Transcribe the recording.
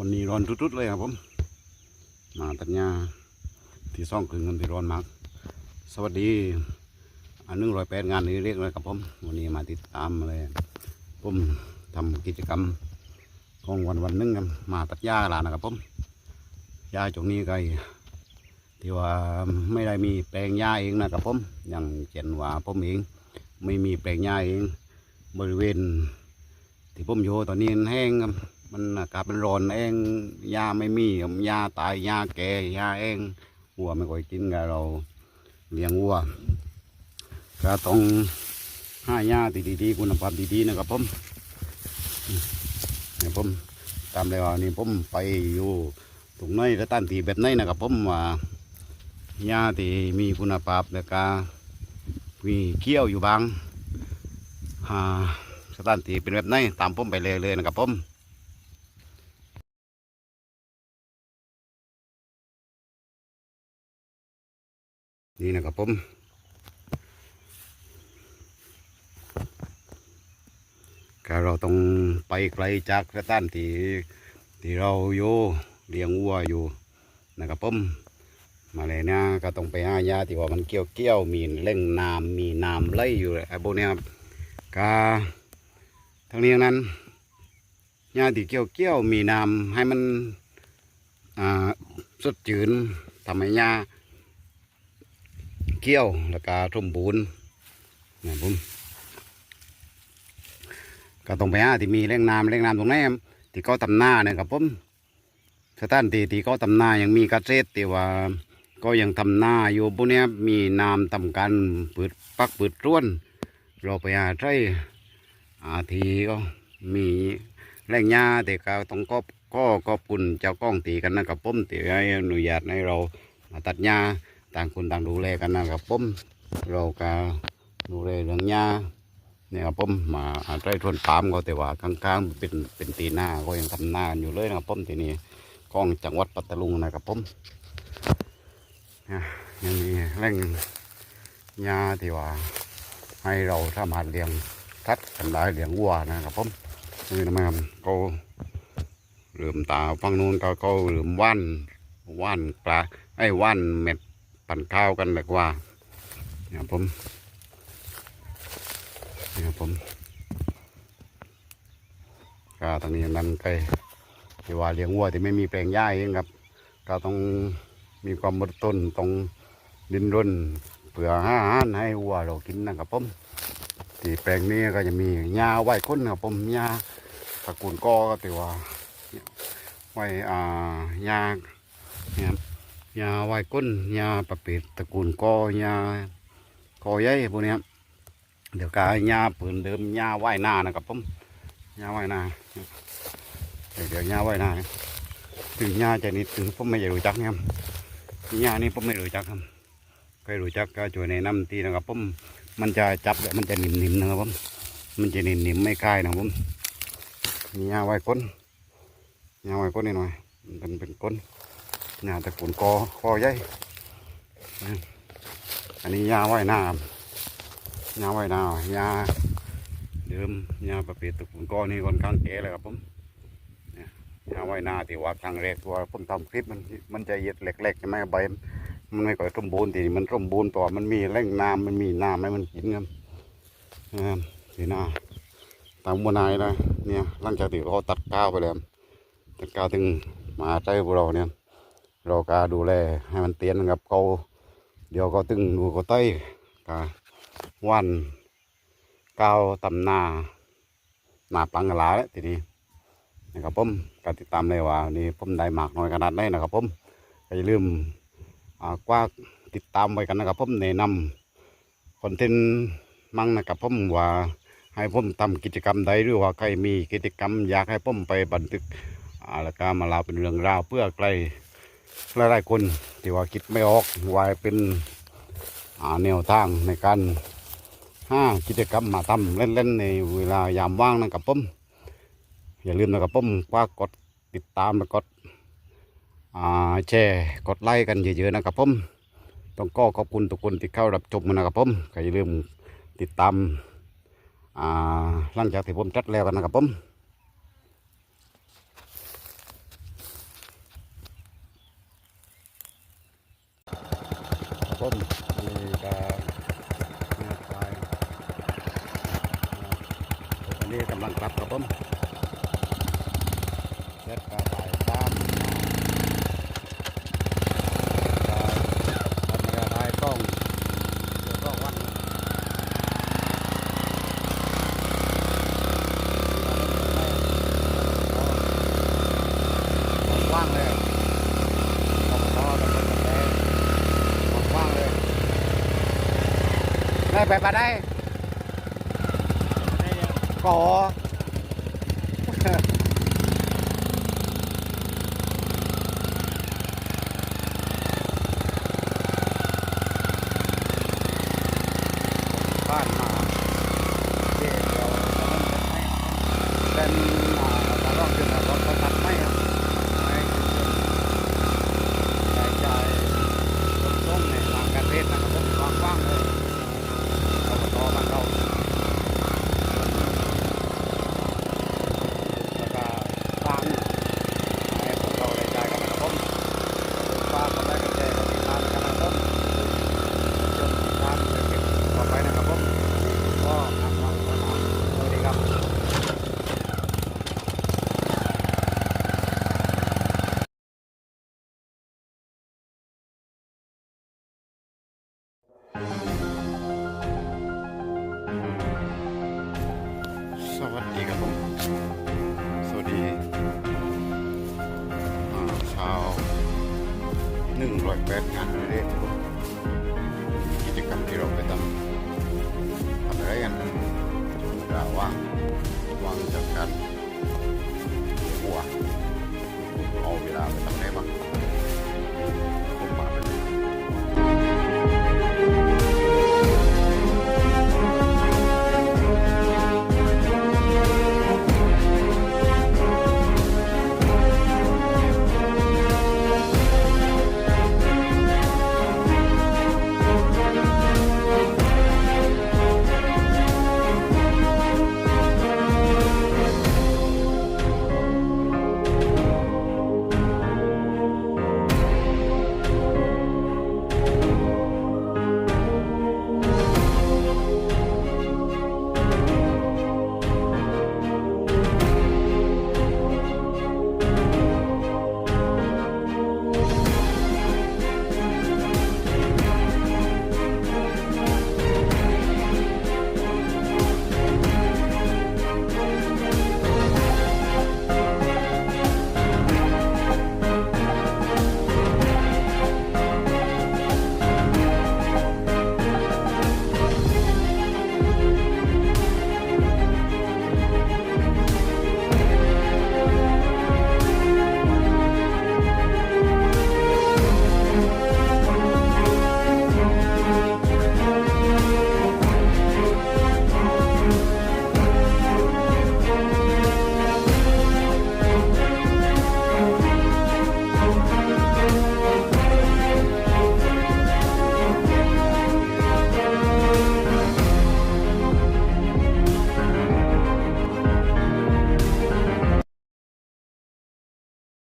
วันนี้ร้อนทุดๆเลยครับผมมาตัดหญ้าที่ซ่องกึ่งกันที่ร้อนมาก สวัสดี อันนึงรอยแปดงานนี้เรียกเลยครับผม วันนี้มาติดตามเลยผมทำกิจกรรมของวันวันนึงครับมาตัดหญ้าลานะครับผมหญ้าตรงนี้ก็ที่ว่าไม่ได้มีแปลงหญ้าเองนะครับผมอย่างเช่นว่าผมเองไม่มีแปลงหญ้าเองบริเวณ ที่ผมอยู่ตอนนี้แห้งครับ มันอากาศมันร้อนแห้งหญ้าไม่มีครับหญ้าตายหญ้าแก่หญ้าแห้งวัวไม่ค่อยกินกับเราเลี้ยงวัวก็ต้องห้าหญ้าที่ดีๆคุณภาพดีๆนะครับผมเนี่ยผมตามเลยว่านี่ผมไปอยู่ตรงไหนก็ตั้นตีแบบไหนนะครับผมว่าหญ้าที่มีคุณภาพแล้วก็มีเขี้ยวอยู่บางอ่าสถานที่เป็นแบบไหนตามผมไปเลยเลยนะครับผม นี่นะครับผมก็เราต้องไปไกลจากสถานที่ที่เราอยู่เลี้ยงวัวอยู่นะครับผมมาเลยนะก็ต้องไปหายาที่ว่ามันเกี้ยวเกี้ยวมีเล่งน้ำมีน้ำไหลอยู่ไอ้พวกนี้ครับก็ทั้งนี้ทั้งนั้นหญ้าที่เกี่ยวเกี่ยวมีน้ำให้มันสดจืนทำให้หญ้า เกี่ยวแล้วก็สมบูรณ์นะผมก็ต้องไปหาที่มีแรงน้ำแรงน้ำตรงนครับที่เขาทำหน้าเนี่ยครับผมสถานที่ที่เขาทำหน้ายังมีกเกษตรที่ว่าก็ยังทำหน้าอยู่พวกเนี้ยมีน้ำทำการปืดปักปืดร่วน เราไปหาใช้อาทีก็มีแรงยาแต่ก็ต้องก็ก็ขอบคุณเจ้ากล้องตีกันนะครับผมที่ให้อนุญาตให้เรามาตัดหญ้า ต่างคนต่างดูแลกันนะครับผมเราก็ดูแลเรื่องหญ้าเนี่ยครับผมมาอาจจะทวนปามก็แต่ว่าข้างๆเป็นเป็นตีหน้าก็ยังทำหน้าอยู่เลยนะครับผมที่นี่กล้องจังหวัดปัตตานีนะครับผมอะยังมีแร่งหญ้าที่ว่า ให้เราสามารถเลี้ยงทัดกันได้เลี้ยงวัวนะครับผมนี่นะครับก็เริ่มตาฝั่งนู้นก็ก็เริ่มว่านว่านปลาไอ้ว่านเม็ด ปั่นข้าวกันเลยว่าเนี่ยผมเนี่ยผมก็ตรงนี้นั้นไปที่ว่าเลี้ยงวัวที่ไม่มีแปลงหญ้าเองครับ ก็ต้องมีความอดทนต้องดินรนเพื่อหาอาหารให้วัวเรากินนะครับผมที่แปลงนี้ก็จะมีหญ้าไว้คนนครับผมหญ้าตระกูลกอก็ถือว่าไว้อ่าหญ้าเนี่ย หญ้าไว้ก้นหญ้าประเภทตระกูลกอหญ้ากอใหญ่พวกเนี้ยเดี๋ยวกาหญ้าปืนเดิมหญ้าไว้หน้านะครับผมหญ้าไว้หน้าเดี๋ยวยาไว้หน้าถึงหญ้าจะนิดถึงผมไม่รู้จักเนี่ยหญ้านี่ผมไม่รู้จักครับใครรู้จักก็ช่วยแนะนำทีนะครับผมมันจะจับแล้วมันจะหนิ่มๆนะครับผมมันจะหนิ่มๆไม่คายนะครับผมมียาไว้ก้นยาไว้ก้นนิดหน่อยมันเป็นเป็น ก้นยาตะกุนกอคอใหญ่อันนี้ยาไว้น้ายาไว้น้ายาเดิมยาประเภทตะกุนกอนี่ค่อนข้างแก่เลยครับผมยาไว้หน้าที่ว่าครั้งแรกตัวผมทำคลิปมันมันจะเย็ดเหล็กๆใช่ไหมใบมันไม่ค่อยสมบูรณ์ทีนี้มันสมบูรณ์ต่อมันมีแหล่งน้ำมันมีน้ำให้มันกินครับนะครับสีหน้าตามบัวนายนะเนี่ยหลังจากที่เขาตัดก้าวไปแล้วตัดก้าวถึงมาใจพวกเราเนี่ย เราก็ดูแลให้มันเตียนกับเขาเดี๋ยวก็ตึงดูเขาใต้กาวันก้าวตำนาหนาปังกลาแล้วทีนี้นะครับผมก็ติดตามเลยว่านี่ผมได้หมากน้อยขนาดไหนนะครับผมอย่าลืมอ่ากว่าติดตามไว้กันนะครับผมแนะนำคอนเทนต์มั่งนะครับผมว่าให้ผมทำกิจกรรมใดหรือว่าใครมีกิจกรรมอยากให้ผมไปบันทึกอ่าแล้วก็มาเล่าเป็นเรื่องราวเพื่อใคร หลายๆคนที่ว่าคิดไม่ออกว่าเป็นแนวทางในการห้ากิจกรรมมาทำเล่นๆในเวลายามว่างนะครับผมอย่าลืมนะครับผมกว่ากดติดตามแล้วกดแชร์กดไลค์กันเยอะๆนะครับผมต้องก็ขอบคุณทุกคนที่เข้ารับชมนะครับผมอย่าลืมติดตามหลังจากที่ผมจัดแล้วกันนะครับผม นี้กำลังกลับครับผมเสร็จกระต่ายตามทำกระต่ายต้องเดี๋ยวต้องวันว่างเลยต้องรอต้องรต้องว่างเลยได้ไปปะได้ 好啊。Red candidate.